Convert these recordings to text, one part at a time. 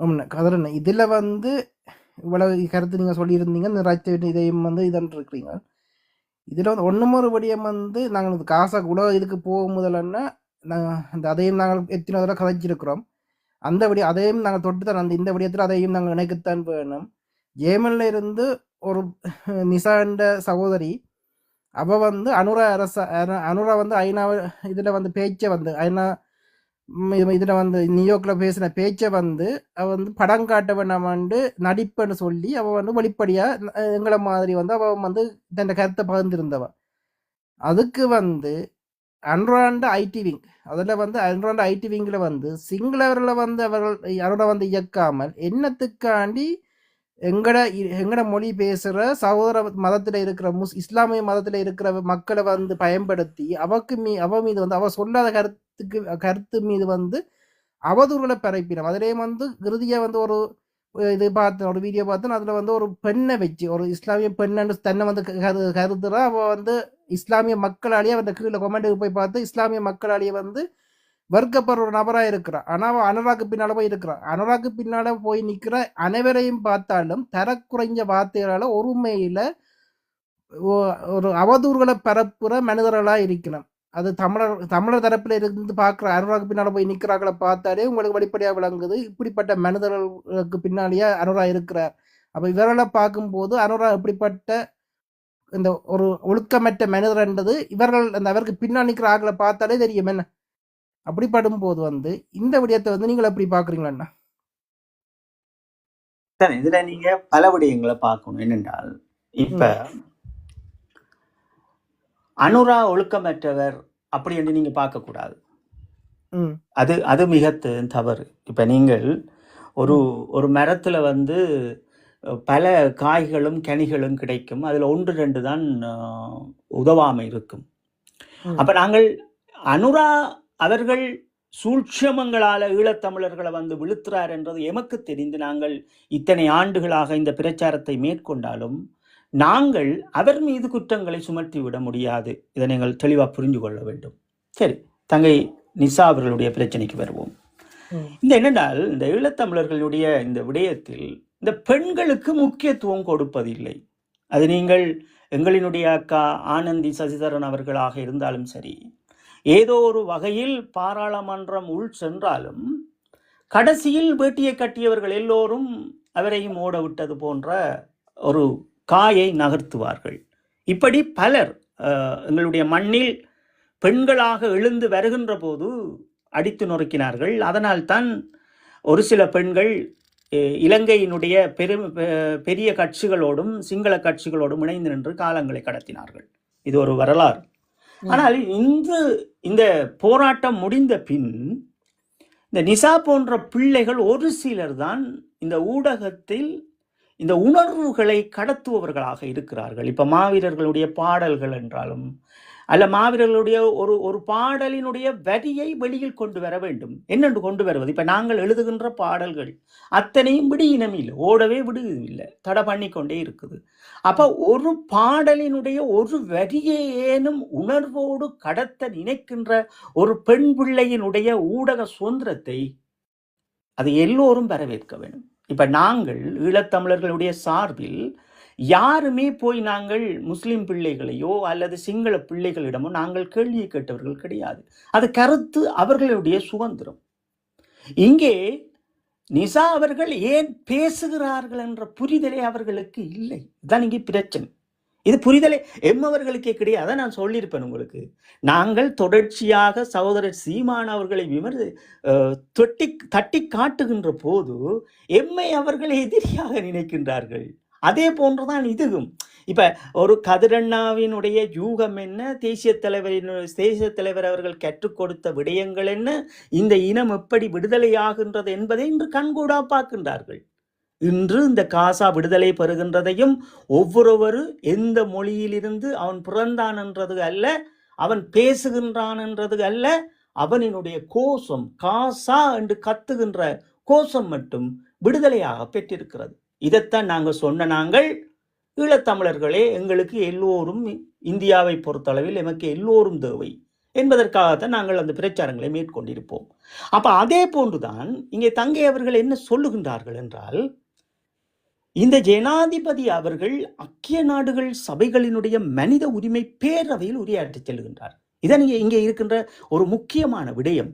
ஆமாண்ணே. இதில் வந்து இவ்வளவு கருத்து நீங்கள் சொல்லியிருந்தீங்க. இந்த ராஜ்ய இதையும் வந்து இதன் இருக்கிறீங்க இதில் வந்து ஒன்று ஒரு விடயம் வந்து நாங்கள் இந்த காசா கூட இதுக்கு போகும் முதலன்னா நாங்கள் அந்த அதையும் நாங்கள் எத்தனை தடவை கதைச்சிருக்கிறோம். அந்த விடிய அதையும் நாங்கள் தொட்டு தான் அந்த இந்த விடயத்தில் அதையும் நாங்கள் இணைக்கத்தான் வேணும். ஜேமனில் இருந்து ஒரு நிசாண்ட சகோதரி அவள் வந்து அனுரா அரச அனு- அனுரா வந்து ஐநா இதில் வந்து பேச்சை வந்து ஐநா இதில் வந்து நியூயார்க்கில் பேசின பேச்சை வந்து அவ வந்து படம் காட்ட வந்து நடிப்புன்னு சொல்லி அவ வந்து வெளிப்படையாக எங்களை மாதிரி வந்து அவ வந்து தன் கருத்தை பகிர்ந்திருந்தவன் அதுக்கு வந்து அன்ராண்டு ஐடி விங் அதில் வந்து அன்ராண்டு ஐடி விங்கில் வந்து சிங்களவரில் வந்து அவர்கள் யாரோட வந்து இயக்காமல் என்னத்துக்காண்டி எங்கட இ- எங்கட மொழி பேசுகிற சகோதர மதத்தில் இருக்கிற முஸ் இஸ்லாமிய மதத்தில் இருக்கிற மக்களை வந்து பயன்படுத்தி அவக்கு மீ அவ மீது வந்து அவ சொல்லாத கருத்துக்கு கருத்து மீது வந்து அவதூறுகளை பரப்பினோம் அதிலேயே வந்து இறுதியாக வந்து ஒரு இது பார்த்தேன் ஒரு வீடியோ பார்த்தேன். அதில் வந்து ஒரு பெண்ணை வச்சு ஒரு இஸ்லாமிய பெண்ணு தன்னை வந்து கரு கருதுறா. அவள் வந்து இஸ்லாமிய மக்களாலேயே அந்த கீழே கொமெண்ட்டுக்கு போய் பார்த்து இஸ்லாமிய மக்களாலேயே வந்து வர்க்கப்படுற ஒரு நபராக இருக்கிறான். ஆனால் அனராக்கு அனுராக்கு பின்னால் போய் இருக்கிறான். அனுராக்கு பின்னால் போய் நிற்கிற அனைவரையும் பார்த்தாலும் தரக்குறைஞ்ச வார்த்தைகளால் ஒருமையில் ஒரு அவதூறுகளை பரப்புகிற மனிதர்களாக இருக்கணும் அது தமிழர் தமிழர் தரப்பில் இருந்து பார்க்குற அனுராக்கு பின்னால் போய் நிற்கிறார்களை பார்த்தாலே உங்களுக்கு வெளிப்படையாக விளங்குது. இப்படிப்பட்ட மனிதர்களுக்கு பின்னாலேயே அனுரா இருக்கிறார். அப்போ இவர்களை பார்க்கும்போது அனுரா இப்படிப்பட்ட இந்த ஒரு ஒழுக்கமற்ற மனிதர்ன்றது இவர்கள் அந்த அவருக்கு பின்னால் நிற்கிற ஆக்களை பார்த்தாலே தெரியும். என்ன? அப்படி படும்போது வந்து இந்த விடயத்தை வந்து நீங்கள் எப்படி பார்க்குறீங்களா சரி இதுல நீங்க பல விடயங்களை பார்க்கணும். என்னென்றால் இப்ப அனுரா ஒழுக்கமற்றவர் அப்படி என்று நீங்க பார்க்க கூடாது ம். அது அது மிக தவறு. இப்ப நீங்கள் ஒரு ஒரு மரத்துல வந்து பல காய்களும் கனிகளும் கிடைக்கும். அதுல ஒன்று ரெண்டு தான் அஹ், உதவாமை இருக்கும். அப்ப நாங்கள் அனுரா அவர்கள் சூட்சமங்களால ஈழத்தமிழர்களை வந்து விழுத்துறார் என்றது எமக்கு தெரிந்து நாங்கள் இத்தனை ஆண்டுகளாக இந்த பிரச்சாரத்தை மேற்கொண்டாலும் நாங்கள் அவர் மீது குற்றங்களை சுமத்தி விட முடியாது. இதை நீங்கள் தெளிவாக புரிந்து கொள்ள வேண்டும். சரி தங்கை நிசா அவர்களுடைய பிரச்சனைக்கு வருவோம். இந்த என்னென்றால் இந்த ஈழத்தமிழர்களுடைய இந்த விடயத்தில் இந்த பெண்களுக்கு முக்கியத்துவம் கொடுப்பதில்லை. அது நீங்கள் எங்களினுடைய அக்கா ஆனந்தி சசிதரன் அவர்களாக இருந்தாலும் சரி ஏதோ ஒரு வகையில் பாராளுமன்றம் உள் சென்றாலும் கடைசியில் வேட்டியை கட்டியவர்கள் எல்லோரும் அவரையும் ஓட விட்டது போன்ற ஒரு காயை நகர்த்துவார்கள். இப்படி பலர் எங்களுடைய மண்ணில் பெண்களாக எழுந்து வருகின்ற போது அடித்து நொறுக்கினார்கள். அதனால்தான் ஒரு சில பெண்கள் இலங்கையினுடைய பெரும் பெ- பெரிய கட்சிகளோடும் சிங்கள கட்சிகளோடும் இணைந்து நின்று காலங்களை கடத்தினார்கள். இது ஒரு வரலாறு. ஆனால் இன்று இந்த போராட்டம் முடிந்த பின் இந்த நிசா போன்ற பிள்ளைகள் ஒரு சிலர் தான் இந்த ஊடகத்தில் இந்த உணர்வுகளை கடத்துபவர்களாக இருக்கிறார்கள். இப்ப மாவீரர்களுடைய பாடல்கள் என்றாலும் அல்ல மாவீரர்களுடைய ஒரு ஒரு பாடலினுடைய வரியை வெளியில் கொண்டு வர வேண்டும். என்னென்று கொண்டு வருவது? இப்போ நாங்கள் எழுதுகின்ற பாடல்கள் அத்தனையும் விடியினம் இல்லை ஓடவே விடுவதில்லை தடை பண்ணி கொண்டே இருக்குது. அப்போ ஒரு பாடலினுடைய ஒரு வரியை ஏனும் உணர்வோடு கடத்த நினைக்கின்ற ஒரு பெண் பிள்ளையினுடைய ஊடக சுதந்திரத்தை அது எல்லோரும் வரவேற்க வேண்டும். இப்போ நாங்கள் ஈழத்தமிழர்களுடைய சார்பில் யாருமே போய் நாங்கள் முஸ்லீம் பிள்ளைகளையோ அல்லது சிங்கள பிள்ளைகளிடமோ நாங்கள் கேள்வியை கேட்டவர்கள் கிடையாது. அது கருத்து அவர்களுடைய சுதந்திரம். இங்கே நிசா அவர்கள் ஏன் பேசுகிறார்கள் என்ற புரிதலே அவர்களுக்கு இல்லை. இதுதான் இங்கே பிரச்சனை. இது புரிதலே எம்மவர்களுக்கே கிடையாது. அதை நான் சொல்லியிருப்பேன் உங்களுக்கு. நாங்கள் தொடர்ச்சியாக சகோதரர் சீமான் அவர்களை விமர் தொட்டி தட்டி காட்டுகின்ற போது எம்மை அவர்களை எதிரியாக நினைக்கின்றார்கள். அதே போன்றுதான் இதுவும். இப்போ ஒரு கதிரண்ணாவினுடைய யூகம் என்ன? தேசிய தலைவரின் தேசிய தலைவர் அவர்கள் கற்றுக் கொடுத்த விடயங்கள் என்ன? இந்த இனம் எப்படி விடுதலையாகின்றது என்பதை இன்று கண்கூடா பார்க்கின்றார்கள். இன்று இந்த காசா விடுதலை பெறுகின்றதையும் ஒவ்வொருவரு எந்த மொழியிலிருந்து அவன் பிறந்தான் என்றது அல்ல அவன் பேசுகின்றான் என்றது அல்ல அவனினுடைய கோஷம் காசா என்று கத்துகின்ற கோஷம் மட்டும் விடுதலையாக பெற்றிருக்கிறது. இதைத்தான் நாங்கள் சொன்ன நாங்கள் ஈழத்தமிழர்களே எங்களுக்கு எல்லோரும் இந்தியாவை பொறுத்தளவில் எமக்கு எல்லோரும் தேவை என்பதற்காகத்தான் நாங்கள் அந்த பிரச்சாரங்களை மேற்கொண்டிருப்போம். அப்போ அதே போன்றுதான் இங்கே தங்கை அவர்கள் என்ன சொல்லுகின்றார்கள் என்றால் இந்த ஜனாதிபதி அவர்கள் ஐக்கிய நாடுகள் சபைகளினுடைய மனித உரிமை பேரவையில் உரையாற்றி செல்கின்றார். இதன் இங்கே இருக்கின்ற ஒரு முக்கியமான விடயம்.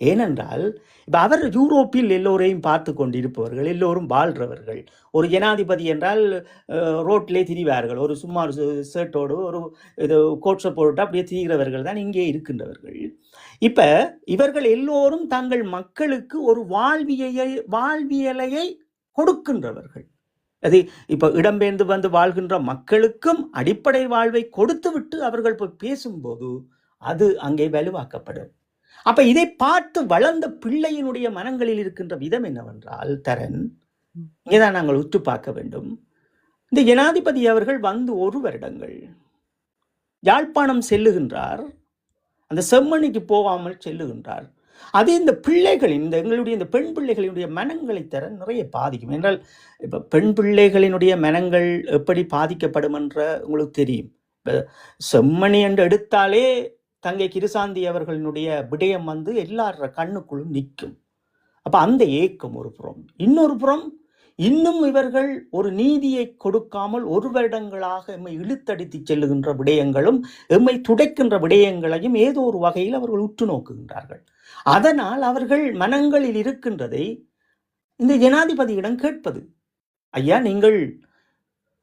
ஏனென்றால் இப்போ அவர் யூரோப்பில் எல்லோரையும் பார்த்து கொண்டிருப்பவர்கள் எல்லோரும் வாழ்றவர்கள். ஒரு ஜனாதிபதி என்றால் ரோட்டிலே திரிவார்கள். ஒரு சும்மா ஒரு ஷர்ட்டோடு ஒரு இது கோட்ஸை போட்டு அப்படியே திரிகிறவர்கள் தான் இங்கே இருக்கின்றவர்கள். இப்போ இவர்கள் எல்லோரும் தங்கள் மக்களுக்கு ஒரு வாழ்வியை வாழ்வியலையை கொடுக்கின்றவர்கள். அது இப்போ இடம்பெயர்ந்து வந்து வாழ்கின்ற மக்களுக்கும் அடிப்படை வாழ்வை கொடுத்துவிட்டு அவர்கள் போய் பேசும்போது அது அங்கே வலுவாக்கப்படும். அப்ப இதை பார்த்து வளர்ந்த பிள்ளையினுடைய மனங்களில் இருக்கின்ற விதம் என்னவென்றால் தரன் இங்கேதான் நாங்கள் உற்று பார்க்க வேண்டும். இந்த ஜனாதிபதி அவர்கள் வந்து ஒரு வருடங்கள் யாழ்ப்பாணம் செல்லுகின்றார். அந்த செம்மணிக்கு போகாமல் செல்லுகின்றார். அது இந்த பிள்ளைகளின் இந்த எங்களுடைய இந்த பெண் பிள்ளைகளினுடைய மனங்களை தர நிறைய பாதிக்கும். என்றால் இப்போ பெண் பிள்ளைகளினுடைய மனங்கள் எப்படி பாதிக்கப்படும் என்ற உங்களுக்கு தெரியும். இப்போ செம்மணி என்று எடுத்தாலே தங்கை கிருசாந்தி அவர்களினுடைய விடயம் வந்து எல்லார கண்ணுக்குள்ளும் நிற்கும். அப்போ அந்த ஏக்கம் ஒரு புறம். இன்னொரு புறம் இன்னும் இவர்கள் ஒரு நீதியை கொடுக்காமல் ஒரு வருடங்களாக எம்மை இழுத்தடித்து செல்லுகின்ற விடயங்களும் எம்மை துடைக்கின்ற விடயங்களையும் ஏதோ ஒரு வகையில் அவர்கள் உற்று நோக்குகின்றார்கள். அதனால் அவர்கள் மனங்களில் இருக்கின்றதை இந்த ஜனாதிபதியிடம் கேட்பது ஐயா நீங்கள்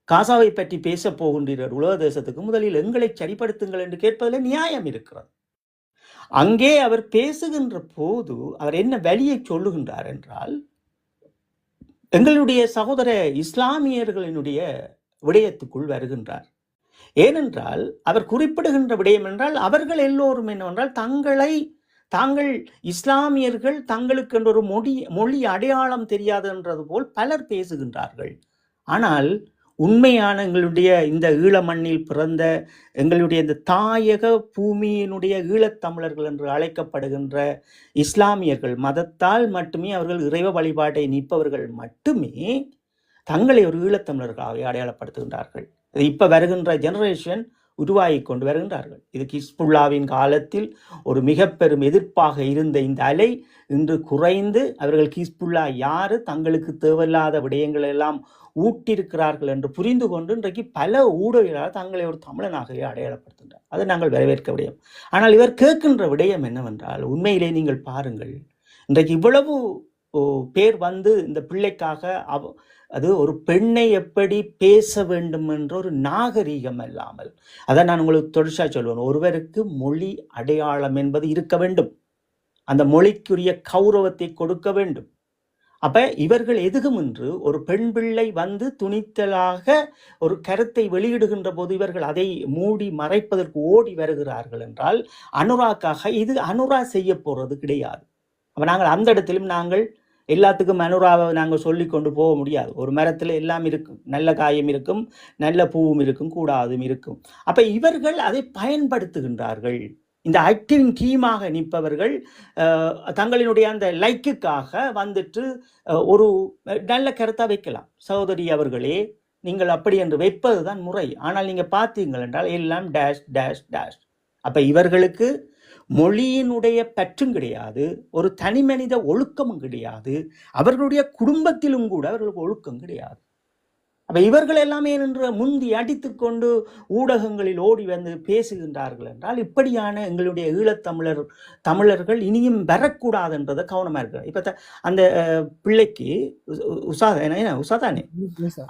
காசாவை பற்றி பேசப் போகின்றீர்கள். உலக தேசத்துக்கு முதலில் எங்களை சரிப்படுத்துங்கள் என்று கேட்பதில் நியாயம் இருக்கிறது. அங்கே அவர் பேசுகின்ற போது அவர் என்ன வழியை சொல்லுகின்றார் என்றால் எங்களுடைய சகோதர இஸ்லாமியர்களினுடைய விடயத்துக்குள் வருகின்றார். ஏனென்றால் அவர் குறிப்பிடுகின்ற விடயம் என்றால் அவர்கள் எல்லோரும் என்னவென்றால் தங்களை தாங்கள் இஸ்லாமியர்கள் தங்களுக்கு என்ற ஒரு மொழி மொழி அடையாளம் தெரியாது என்றது போல் பலர் பேசுகின்றார்கள். ஆனால் உண்மையான எங்களுடைய இந்த ஈழ மண்ணில் பிறந்த எங்களுடைய இந்த தாயக பூமியினுடைய ஈழத்தமிழர்கள் என்று அழைக்கப்படுகின்ற இஸ்லாமியர்கள் மதத்தால் மட்டுமே அவர்கள் இறைவ வழிபாட்டை நிற்பவர்கள் மட்டுமே தங்களை ஒரு ஈழத்தமிழர்களாக அடையாளப்படுத்துகின்றார்கள். இப்போ வருகின்ற ஜெனரேஷன் உருவாகி கொண்டு வருகின்றார்கள். இது கிஸ்புல்லாவின் காலத்தில் ஒரு மிக பெரும் எதிர்ப்பாக இருந்த இந்த அலை இன்று குறைந்து அவர்கள் கிஸ்புல்லா யாரு? தங்களுக்கு தேவையில்லாத விடயங்கள் எல்லாம் ஊட்டியிருக்கிறார்கள் என்று புரிந்து கொண்டு இன்றைக்கு பல ஊடகங்களால் தங்களை ஒரு தமிழனாகவே அடையாளப்படுத்துகின்றார். அதை நாங்கள் வரவேற்க விடயம் ஆனால் இவர் கேட்கின்ற விடயம் என்னவென்றால் உண்மையிலே நீங்கள் பாருங்கள் இன்றைக்கு இவ்வளவு பேர் வந்து இந்த பிள்ளைக்காக அவ அது ஒரு பெண்ணை எப்படி பேச வேண்டும் என்ற ஒரு நாகரீகம் இல்லாமல் அதை நான் உங்களுக்கு தொடர்ச்சியாக சொல்வேன். ஒருவருக்கு மொழி அடையாளம் என்பது இருக்க வேண்டும். அந்த மொழிக்குரிய கௌரவத்தை கொடுக்க வேண்டும். அப்ப இவர்கள் எதுகுமின்று ஒரு பெண் பிள்ளை வந்து துணித்தலாக ஒரு கருத்தை வெளியிடுகின்ற போது இவர்கள் அதை மூடி மறைப்பதற்கு ஓடி வருகிறார்கள் என்றால் அனுராக்காக இது அனுரா செய்ய போறது கிடையாது. அப்ப நாங்கள் அந்த இடத்திலும் நாங்கள் எல்லாத்துக்கும் மனுராவை நாங்கள் சொல்லி கொண்டு போக முடியாது. ஒரு மரத்தில் எல்லாம் இருக்கும் நல்ல காயம் இருக்கும் நல்ல பூவும் இருக்கும் கூடாதும் இருக்கும். அப்போ இவர்கள் அதை பயன்படுத்துகின்றார்கள். இந்த ஆக்டிவிங் டீமாக நிற்பவர்கள் தங்களினுடைய அந்த லைக்குக்காக வந்துட்டு ஒரு நல்ல கருத்தை வைக்கலாம். சகோதரி அவர்களே நீங்கள் அப்படி என்று வைப்பது தான் முறை. ஆனால் நீங்கள் பார்த்தீங்கள் என்றால் எல்லாம் டேஷ் டேஷ் டேஷ் அப்போ இவர்களுக்கு மொழியினுடைய பற்றும் கிடையாது ஒரு தனி மனித ஒழுக்கமும் கிடையாது அவர்களுடைய குடும்பத்திலும் கூட அவர்களுக்கு ஒழுக்கம் கிடையாது. அப்ப இவர்கள் எல்லாமே நின்று முந்தி அடித்துக்கொண்டு ஊடகங்களில் ஓடி வந்து பேசுகின்றார்கள் என்றால் இப்படியான எங்களுடைய ஈழத்தமிழர் தமிழர்கள் இனியும் வரக்கூடாது என்றதை கவனமா இருக்கிறது இப்ப அந்த பிள்ளைக்கு உஷா என்ன உஷாதானே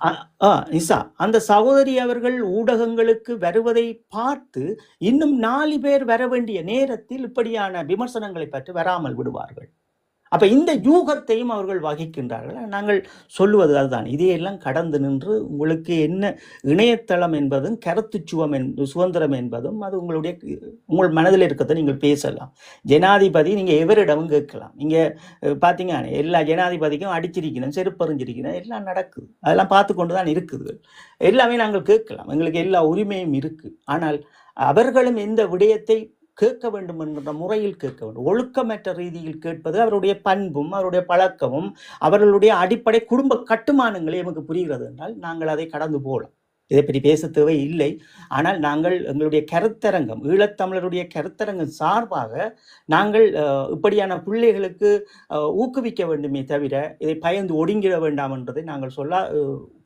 அ- ஆ, நிசா அந்த சகோதரி அவர்கள் ஊடகங்களுக்கு வருவதை பார்த்து இன்னும் நாலு பேர் வர வேண்டிய நேரத்தில் இப்படியான விமர்சனங்களை பற்றி வராமல் விடுவார்கள். அப்போ இந்த யூகத்தையும் அவர்கள் வகிக்கின்றார்கள். நாங்கள் சொல்லுவது அதுதான். இதையெல்லாம் கடந்து நின்று உங்களுக்கு என்ன இணையதளம் என்பதும் கருத்துச்சுவம் என்பது சுதந்திரம் என்பதும் அது உங்களுடைய உங்கள் மனதில் இருக்கிறத நீங்கள் பேசலாம். ஜனாதிபதி நீங்கள் எவரிடமும் கேட்கலாம். நீங்கள் பார்த்தீங்க எல்லா ஜனாதிபதிக்கும் அடிச்சிருக்கணும் செருப்பறிஞ்சிருக்கணும் எல்லாம் நடக்குது. அதெல்லாம் பார்த்து கொண்டு தான் இருக்குது. எல்லாமே நாங்கள் கேட்கலாம். எங்களுக்கு எல்லா உரிமையும் இருக்குது ஆனால் அவர்களும் இந்த விடயத்தை கேட்க வேண்டும் என்கிற முறையில் கேட்க வேண்டும். ஒழுக்கமற்ற ரீதியில் கேட்பது அவருடைய பண்பும் அவருடைய பழக்கமும் அவர்களுடைய அடிப்படை குடும்ப கட்டுமானங்களே நமக்கு புரிகிறது என்றால் நாங்கள் அதை கடந்து போகலாம். இதை பற்றி பேச தேவை இல்லை ஆனால் நாங்கள் எங்களுடைய கருத்தரங்கம் ஈழத்தமிழருடைய கருத்தரங்கம் சார்பாக நாங்கள் இப்படியான பிள்ளைகளுக்கு ஊக்குவிக்க வேண்டுமே தவிர இதை பயந்து ஒடுங்கிட வேண்டாம் என்பதை நாங்கள் சொல்ல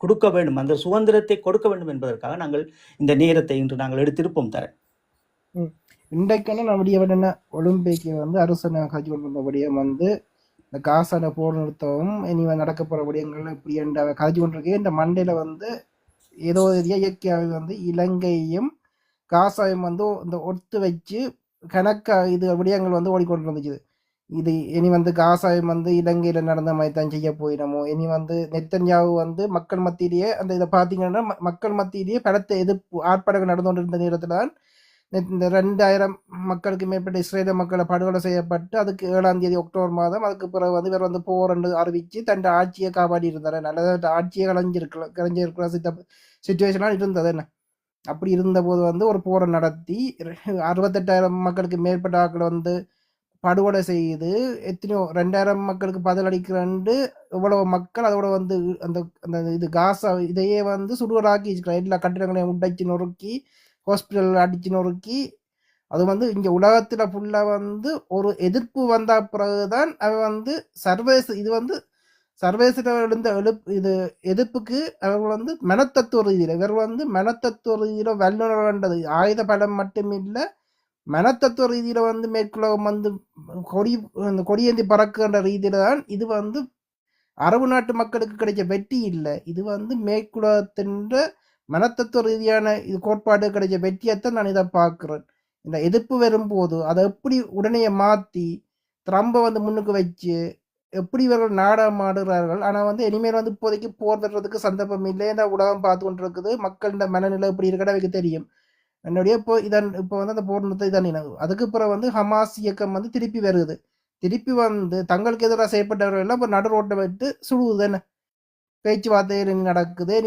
கொடுக்க வேண்டும். அந்த சுதந்திரத்தை கொடுக்க வேண்டும் என்பதற்காக நாங்கள் இந்த நேரத்தை இன்று நாங்கள் எடுத்திருப்போம் தரேன் இன்றைக்கான நம்முடைய என்ன ஒலிம்பிக்கு வந்து அரசனை காட்சி கொண்டு விடயம் வந்து இந்த காசான போர் நிறுத்தவும் இனி நடக்க போகிற விடயங்கள் இப்படி என்ற கதைச்சு கொண்டிருக்கே இந்த மண்டையில் வந்து ஏதோ ஒரு இயற்கையாக வந்து இலங்கையும் காசாயும் வந்து இந்த ஒத்து வச்சு கணக்காக இது விடயங்கள் வந்து ஓடிக்கொண்டு இருந்துச்சு இது இனி வந்து காசாயம் வந்து இலங்கையில் நடந்த மாதிரி தான் செய்ய போயிடமோ இனி வந்து நெத்தன்யாவு வந்து மக்கள் மத்தியிலேயே அந்த இதை பார்த்தீங்கன்னா மக்கள் மத்தியிலேயே பலத்த எதிர்ப்பு ஆர்ப்பாட்டங்கள் நடந்து கொண்டிருந்த நேரத்தில் தான் இந்த ரெண்டாயிரம் மக்களுக்கு மேற்பட்ட இஸ்ரேல மக்களை படுகொலை செய்யப்பட்டு அதுக்கு ஏழாம் தேதி அக்டோபர் மாதம் அதுக்கு பிறகு வந்து இவர் வந்து போர் என்று அறிவித்து தன் ஆட்சியை காப்பாடி இருந்தார். நல்லதாக ஆட்சியை கலைஞ்சிருக்கல கலைஞ்சிருக்கிற சித்த சுச்சுவேஷனாக இருந்தது என்ன? அப்படி இருந்தபோது வந்து ஒரு போரை நடத்தி அறுபத்தெட்டாயிரம் மக்களுக்கு மேற்பட்ட ஆட்களை வந்து படுகொலை செய்து எத்தனையோ ரெண்டாயிரம் மக்களுக்கு பதிலளிக்கிறண்டு இவ்வளவு மக்கள் அதோட வந்து அந்த அந்த இது காசா இதையே வந்து சுடுவராக்கி எல்லா கட்டிடங்களையும் உடைச்சி நொறுக்கி ஹாஸ்பிட்டல் அடிச்சு நொறுக்கி அது வந்து இங்கே உலகத்தில் ஃபுல்லாக வந்து ஒரு எதிர்ப்பு வந்த பிறகுதான் அவன் வந்து சர்வதேச இது வந்து சர்வதேச எழுந்த எழுப்பு இது எதிர்ப்புக்கு அவர்கள் வந்து மனத்தத்துவ ரீதியில் இவர்கள் வந்து மனத்தத்துவ ரீதியில வல்லுநர்ன்றது ஆயுத பலம் மட்டுமில்ல மனத்தத்துவ ரீதியில் வந்து மேற்குலகம் வந்து கொடி அந்த கொடியேந்தி பறக்குன்ற ரீதியில் தான் இது வந்து அரபு நாட்டு மக்களுக்கு கிடைச்ச வெற்றி இல்லை. இது வந்து மேற்குலகத்தின்ற மனத்தத்துவ ரீதியான இது கோட்பாடு கிடைச்ச வெற்றியைத்தான் நான் இதை பார்க்குறேன். இந்த எதிர்ப்பு வரும்போது அதை எப்படி உடனே மாற்றி ட்ரம்பை வந்து முன்னுக்கு வச்சு எப்படி இவர்கள் நாடகம் ஆடுகிறார்கள்? ஆனால் வந்து இனிமேல் வந்து இப்போதைக்கு போர் வர்றதுக்கு சந்தர்ப்பம் இல்லை. இந்த உலகம் பார்த்து கொண்டு இருக்குது மக்களோட மனநிலை எப்படி இருக்கட அவைக்கு தெரியும். என்னுடைய இப்போ இதன் இப்போ வந்து அந்த போர் நிறுத்த இதான் நினைவு அதுக்கு பிறகு வந்து ஹமாஸ் இயக்கம் வந்து திருப்பி வருது. திருப்பி வந்து தங்களுக்கு எதிராக செய்யப்பட்டவர்கள் எல்லாம் இப்போ நடு ரோட்டை விட்டு சுடுவது என்ன பேச்சுவார்த்தை நடக்குது.